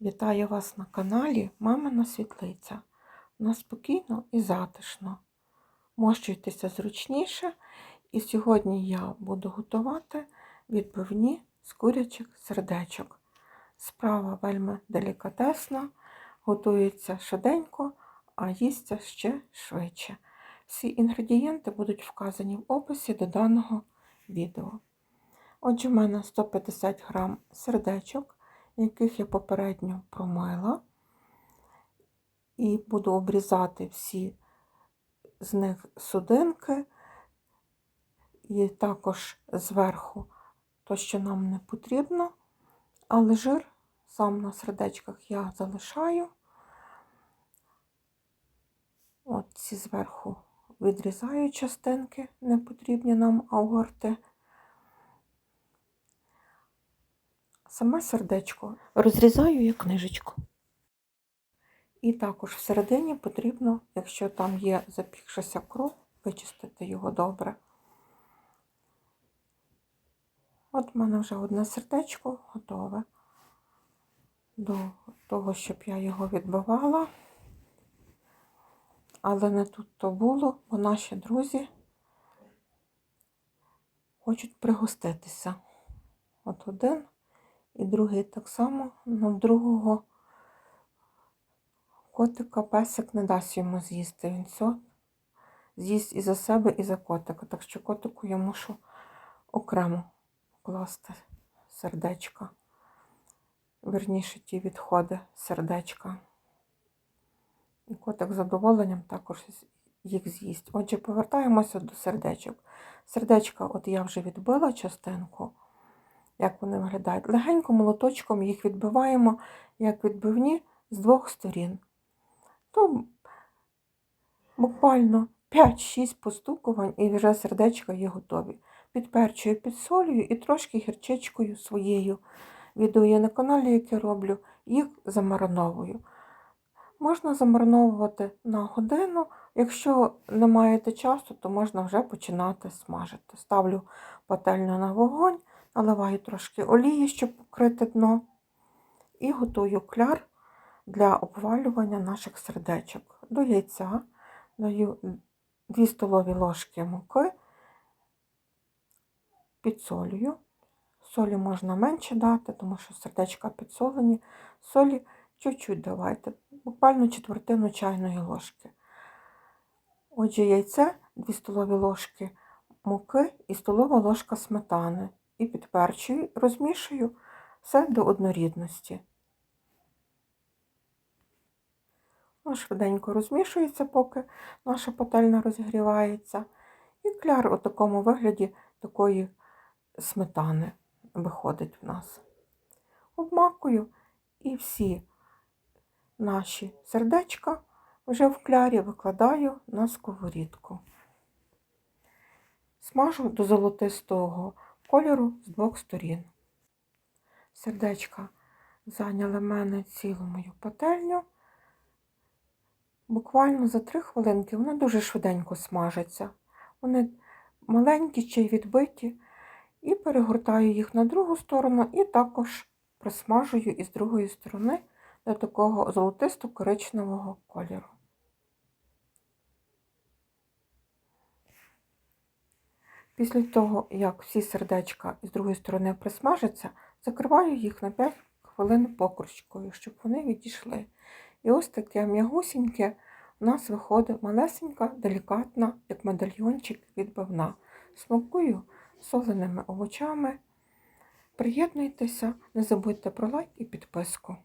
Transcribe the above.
Вітаю вас на каналі Мамина Світлиця. У нас спокійно і затишно. Мощуйтеся зручніше, і сьогодні я буду готувати відбивні з курячих сердечок. Справа вельми делікатесна, готується швиденько, а їсться ще швидше. Всі інгредієнти будуть вказані в описі до даного відео. Отже, в мене 150 г сердечок яких я попередньо промила, і буду обрізати всі з них судинки, і також зверху то, що нам не потрібно, але жир сам на сердечках я залишаю. От ці зверху відрізаю частинки, не потрібні нам аорти. Саме сердечко розрізаю як книжечку. І також всередині потрібно, якщо там є запікшася кров, вичистити його добре. От в мене вже одне сердечко готове до того, щоб я його відбивала. Але не тут то було, бо наші друзі хочуть пригоститися. От один. І другий так само, але другого котика песик не дасть йому з'їсти. Він все з'їсть і за себе, і за котика. Так що котику я мушу окремо класти сердечка. Верніше ті відходи сердечка. І котик з задоволенням також їх з'їсть. Отже, повертаємося до сердечок. Сердечка, от я вже відбила частинку як вони виглядають. Легенько молоточком їх відбиваємо, як відбивні з двох сторін. То буквально 5-6 постукувань і вже сердечка є готові. Підперчую підсолюю і трошки гірчичкою своєю. Відео є на каналі, яке роблю, їх замариновую. Можна замариновувати на годину. Якщо не маєте часу, то можна вже починати смажити. Ставлю пательню на вогонь, наливаю трошки олії, щоб покрити дно, і готую кляр для обвалювання наших сердечок. До яйця даю 2 столові ложки муки, підсолюю. Солі можна менше дати, тому що сердечка підсолені. Солі чуть-чуть давайте, буквально четвертину чайної ложки. Отже, яйце 2 столові ложки муки і столова ложка сметани і підперчую, розмішую все до однорідності. Швиденько розмішується, поки наша пательня розігрівається. І кляр у такому вигляді такої сметани виходить в нас. Обмакую і всі наші сердечка вже в клярі викладаю на сковорідку. Смажу до золотистого кольору з двох сторін. Сердечка зайняли мене цілу мою пательню. Буквально за три хвилинки вони дуже швиденько смажаться. Вони маленькі чи відбиті, і перегортаю їх на другу сторону, і також присмажую із другої сторони до такого золотисто-коричневого кольору. Після того, як всі сердечка з другої сторони присмажаться, закриваю їх на 5 хвилин покручкою, щоб вони відійшли. І ось таке м'ягусіньке у нас виходить малесенька, делікатна, як медальйончик відбивна. Смакую соленими овочами. Приєднуйтеся, не забудьте про лайк і підписку.